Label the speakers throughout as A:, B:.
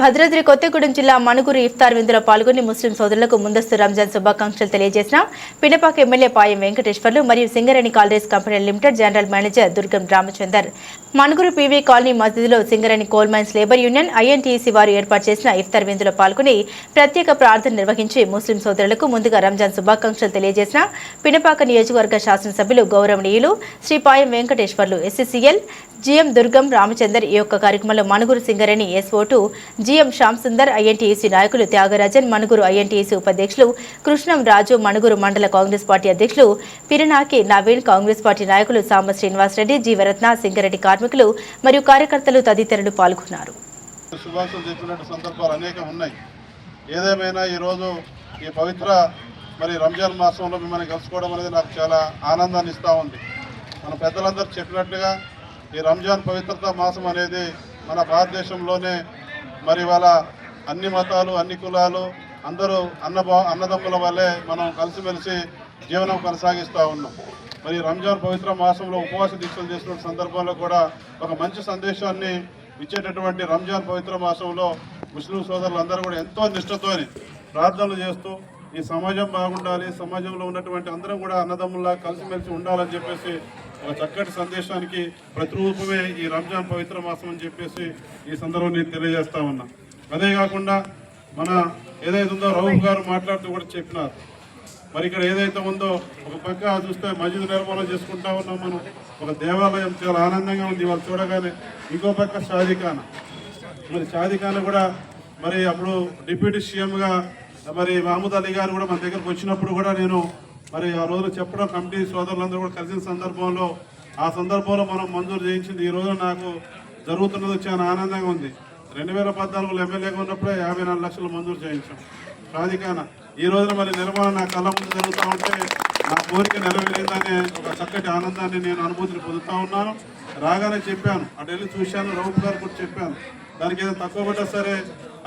A: భద్రాద్రి కొత్తగూడెం జిల్లా మణుగురు ఇఫ్తార్ విందులో పాల్గొని ముస్లిం సోదరులకు ముందస్తు రంజాన్ శుభాకాంక్షలు తెలియజేసిన. పినపాక ఎమ్మెల్యే పాయం వెంకటేశ్వర్లు మరియు Singareni collieries company limited general manager Durgam Ramachandar. Manuguru PV colony మసీదులో Singareni coal mines labour union INTC వారు ఏర్పాటు చేసిన ఇఫ్తార్ విందులో పాల్గొని ప్రత్యేక ప్రార్థన నిర్వహించి ముస్లిం సోదరులకు ముందుగా రంజాన్ శుభాకాంక్షలు తెలియజేసిన. పినపాక నియోజకవర్గ శాసనసభ్యులు గౌరవనీయులు శ్రీ పాయం వెంకటేశ్వర్లు ఎస్సీసీఎల్ జిఎం దుర్గం రామచందర్ ఈ యొక్క కార్యక్రమంలో Manuguru Singareni S O to GM Shyam Sundar నాయకులు త్యాగరాజన్ మణుగురు ఐఎన్టీసీ ఉపాధ్యక్షులు కృష్ణం రాజు మణుగురు మండల కాంగ్రెస్ పార్టీ అధ్యక్షులు పిరనాకి నవీన్ కాంగ్రెస్ పార్టీ నాయకులు సాంబ శ్రీనివాసరెడ్డి జీవరత్న సింగరెడ్డి కార్మికులు మరియు కార్యకర్తలు తదితరులు పాల్గొన్నారు.
B: సందర్భాలు ఉన్నాయి. ఏదేమైనా ఈరోజు ఈ పవిత్ర మరి రంజాన్ మాసంలో మిమ్మల్ని కలుసుకోవడం అనేది నాకు చాలా ఆనందాన్ని ఇస్తూ ఉంది. మన పెద్దలందరూ చెప్పినట్టుగా ఈ రంజాన్ పవిత్రత మాసం అనేది మన భారతదేశంలోనే మరి వాళ్ళ అన్ని మతాలు అన్ని కులాలు అందరూ అన్నభా అన్నదమ్ముల వల్లే మనం కలిసిమెలిసి జీవనం కొనసాగిస్తూ ఉన్నాం. మరి రంజాన్ పవిత్ర మాసంలో ఉపవాస దీక్షలు చేసిన సందర్భంలో కూడా ఒక మంచి సందేశాన్ని ఇచ్చేటటువంటి రంజాన్ పవిత్ర మాసంలో ముస్లిం సోదరులందరూ కూడా ఎంతో నిష్టతోని ప్రార్థనలు చేస్తూ ఈ సమాజం బాగుండాలి సమాజంలో ఉన్నటువంటి అందరం కూడా అన్నదమ్ముల్లా కలిసిమెలిసి ఉండాలని చెప్పేసి ఒక చక్కటి సందేశానికి ప్రతిరూపమే ఈ రంజాన్ పవిత్ర మాసం అని చెప్పేసి ఈ సందర్భం నేను తెలియజేస్తా ఉన్నా. అదే కాకుండా మన ఏదైతే ఉందో రౌఫ్ గారు మాట్లాడుతూ కూడా చెప్పినారు. మరి ఇక్కడ ఏదైతే ఉందో ఒక పక్క చూస్తే మసీదు నిర్మాణం చేసుకుంటా ఉన్నాం మనం. ఒక దేవాలయం చాలా ఆనందంగా ఉంది వాళ్ళు చూడగానే. ఇంకో పక్క షాదీఖాన. మరి షాదీఖాన కూడా మరి అప్పుడు డిప్యూటీ సీఎంగా మరి మహమూద్ అలీ గారు కూడా మన దగ్గరకు వచ్చినప్పుడు కూడా నేను మరి ఆ రోజు చెప్పడం కమిటీ సోదరులందరూ కూడా కలిసిన సందర్భంలో ఆ సందర్భంలో మనం మంజూరు చేయించింది. ఈ రోజు నాకు జరుగుతున్నది చాలా ఆనందంగా ఉంది. రెండు వేల పద్నాలుగులో ఎమ్మెల్యేగా ఉన్నప్పుడే యాభై నాలుగు లక్షలు మంజూరు చేయించాం. షాదీఖానా ఈ రోజున మరి నిర్మాణం నా కళ్ళ ముందు జరుగుతూ ఉంటే నా కోరిక నెరవేరిందనే ఒక చక్కటి ఆనందాన్ని నేను అనుభూతిని పొందుతూ ఉన్నాను. రాగానే చెప్పాను. అటు వెళ్ళి చూశాను. రౌఫ్ గారు కూడా చెప్పాను దానికి ఏదో తక్కువ పడ్డా సరే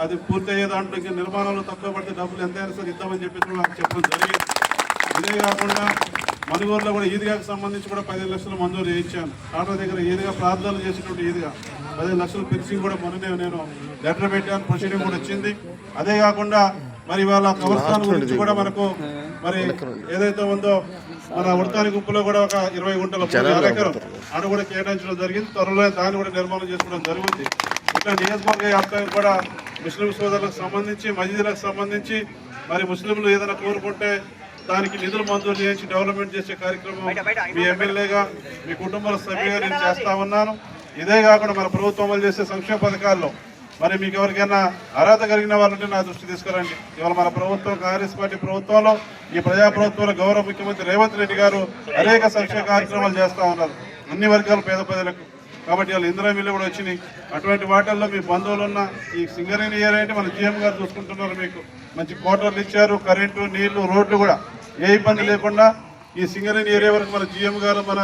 B: అది పూర్తి అయ్యే దాంట్లో ఇంకా నిర్మాణంలో తక్కువ పడితే డబ్బులు ఎంతైనా సరే ఇద్దామని చెప్పి నాకు చెప్పడం జరిగింది. ఇదే కాకుండా మనుగోరులో కూడా ఈద్గాకు సంబంధించి కూడా పదిహేను లక్షలు మంజూరు చేయించాను. ఆటో దగ్గర ఈద్గా ప్రార్థనలు చేసినటువంటి ఈద్గా పదిహేను లక్షలు ఫిక్సింగ్ కూడా మొన్ననే నేను లెటర్ పెట్టాను ప్రొసీడింగ్ కూడా వచ్చింది. అదే కాకుండా మరి వాళ్ళ కబర్స్థాన్ గురించి కూడా మనకు మరి ఏదైతే ఉందో మన ఉడతాని గుంపులో కూడా ఒక ఇరవై గుంటల ఆడ కూడా కేటాయించడం జరిగింది. త్వరలో దాన్ని కూడా నిర్మాణం చేసుకోవడం జరుగుతుంది. ఇట్లా నియోజకవర్గ వ్యాప్తంగా కూడా ముస్లిం సోదరులకు సంబంధించి మసీదులకు సంబంధించి మరి ముస్లింలు ఏదైనా కోరుకుంటే దానికి నిధులు మంజూరు చేయించి డెవలప్మెంట్ చేసే కార్యక్రమం మీ ఎమ్మెల్యేగా మీ కుటుంబాల సభ్యులుగా నేను చేస్తా ఉన్నాను. ఇదే కాకుండా మన ప్రభుత్వం అమలు చేసే సంక్షేమ పథకాల్లో మరి మీకు ఎవరికైనా అర్హత కలిగిన వాళ్ళంటే నా దృష్టి తీసుకురండి. ఇవాళ మన ప్రభుత్వం కాంగ్రెస్ పార్టీ ప్రభుత్వంలో ఈ ప్రజా ప్రభుత్వంలో గౌరవ ముఖ్యమంత్రి రేవంత్ రెడ్డి గారు అనేక సంక్షేమ కార్యక్రమాలు చేస్తా ఉన్నారు. అన్ని వర్గాల పేద ప్రజలకు. కాబట్టి వాళ్ళు ఇందిరా మిల్లు కూడా వచ్చినాయి. అటువంటి వాటిల్లో మీ బంధువులు ఉన్న ఈ సింగరేణి ఏరియా అంటే మన జీఎం గారు చూసుకుంటున్నారు మీకు. మంచి క్వార్టర్లు ఇచ్చారు కరెంటు నీళ్ళు రోడ్లు కూడా. ఏ ఇబ్బంది లేకుండా ఈ సింగరేణి ఏరియా వరకు మన జీఎం గారు మన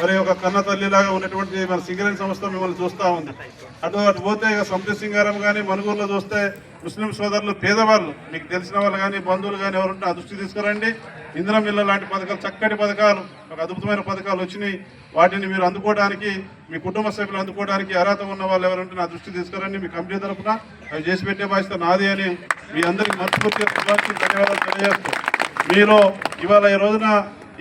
B: మరి ఒక కన్న తల్లిలాగా ఉన్నటువంటి మన సింగరేణి సంస్థ మిమ్మల్ని చూస్తూ ఉంది. అటు అటు పోతే ఇక సంతృ సింగారం కానీ మనుగూరులో చూస్తే ముస్లిం సోదరులు పేదవాళ్ళు మీకు తెలిసిన వాళ్ళు కానీ బంధువులు కానీ ఎవరుంటే ఆ దృష్టి తీసుకురండి. ఇందిరా ఇళ్ళ లాంటి పథకాలు చక్కటి పథకాలు ఒక అద్భుతమైన పథకాలు వచ్చినాయి. వాటిని మీరు అందుకోవడానికి మీ కుటుంబ సభ్యులు అందుకోవడానికి అర్హత ఉన్న వాళ్ళు ఎవరంటే నా దృష్టి తీసుకురండి. మీ కంపెనీ తరఫున అవి చేసి పెట్టే బాధ్యత నాది అని మీ అందరికీ మనస్ఫూర్తిగా ధన్యవాదాలు తెలియజేస్తూ. మీరు ఇవాళ ఈ రోజున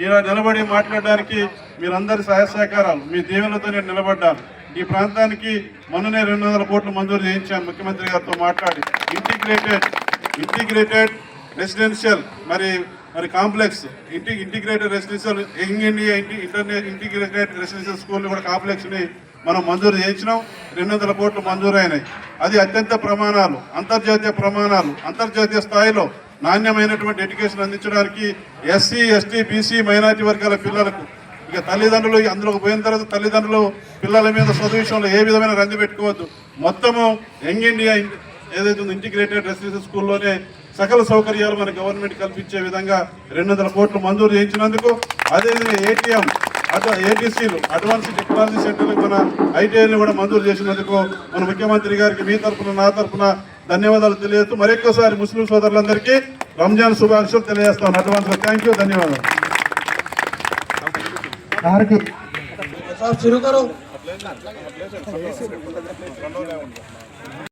B: ఇలా నిలబడి మాట్లాడడానికి మీరందరి సహాయ సహకారాలు మీ దీవెనలతో నేను నిలబడ్డాను. ఈ ప్రాంతానికి మొన్ననే రెండు వందల కోట్లు మంజూరు చేయించాను ముఖ్యమంత్రి గారితో మాట్లాడి. ఇంటిగ్రేటెడ్ ఇంటిగ్రేటెడ్ రెసిడెన్షియల్ మరి మరి కాంప్లెక్స్ ఇంటి ఇంటిగ్రేటెడ్ రెసిడెన్షియల్ యంగ్ ఇండియా ఇంటి ఇంటర్నేట్ ఇంటిగ్రేటెడ్ రెసిడెన్షియల్ స్కూల్ కూడా కాంప్లెక్స్ని మనం మంజూరు చేయించినాం. రెండు వందల కోట్లు మంజూరైనాయి. అది అత్యంత ప్రమాణాలు అంతర్జాతీయ ప్రమాణాలు అంతర్జాతీయ స్థాయిలో నాణ్యమైనటువంటి ఎడ్యుకేషన్ అందించడానికి ఎస్సీ ఎస్టీ బీసీ మైనారిటీ వర్గాల పిల్లలకు ఇక తల్లిదండ్రులు అందులోకి పోయిన తర్వాత తల్లిదండ్రులు పిల్లల మీద చదువు విషయంలో ఏ విధమైన రంది పెట్టుకోవద్దు. మొత్తము యంగ్ ఇండియా ఏదైతే ఉందో ఇంటిగ్రేటెడ్ రెసిడెన్షియల్ స్కూల్లోనే సకల సౌకర్యాలు మన గవర్నమెంట్ కల్పించే విధంగా రెండు వందల కోట్లు మంజూరు చేయించినందుకు అదేవిధంగా ఏటీఎం అటు ఏటీసీలు అడ్వాన్స్ టెక్నాలజీ సెంటర్లకు మన ఐటీఐని కూడా మంజూరు చేసినందుకు మన ముఖ్యమంత్రి గారికి మీ తరపున నా తరపున ధన్యవాదాలు తెలియజేస్తూ మరొక్కసారి ముస్లిం సోదరులందరికీ రంజాన్ శుభాకాంక్షలు తెలియజేస్తాను అడ్వాన్స్ థ్యాంక్ యూ ధన్యవాదాలు.
C: సార్కి సార్